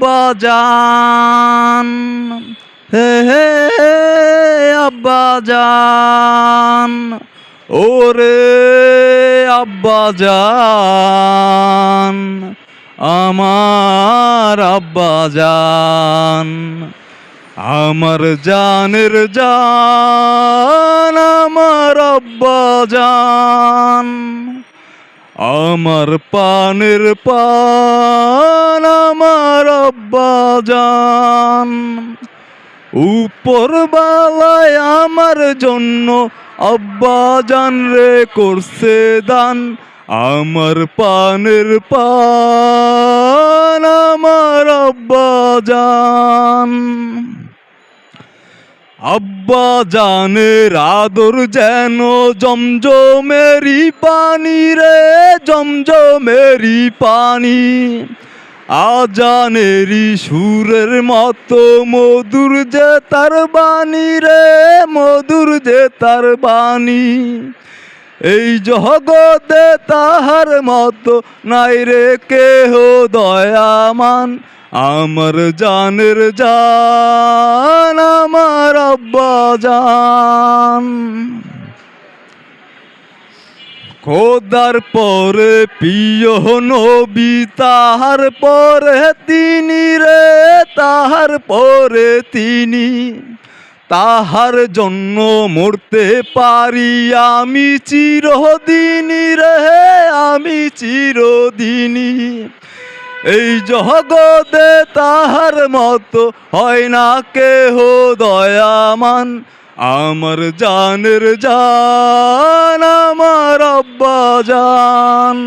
আব্বা জান হে হে আব্বা জান ওরে আব্বা জান আমার আব্বা জান আমার জানের জান, আমার আব্বা আমার পানের পান, আমার আব্বা জান উপর বালায় আমার জন্য আব্বা জান রে করছে দান। আমার পানের পান আমার আব্বা জান আব্বা জানের আদর যেন জমজমেরি পানি রে জমজমেরি পানি। আজানেরি সুরের মতো মধুর যে তার বাণী রে, মধুর যে তার বাণী। এই জগতে তাহার মতো নাই রে কেহ দয়ামান, আমার জানের জান, আমার আব্বা জান। খোদার পরে প্রিয় নবী, তাহার পরে তিনি রে, তাহার পরে তিনি। তাহার জন্য মরতে পারি আমি চিরদিনই রে, আমি চিরদিনই। এই জগতে তাহার মতো হয় না কেহ দয়ামান, আমার জানের জান আব্বা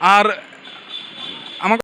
আর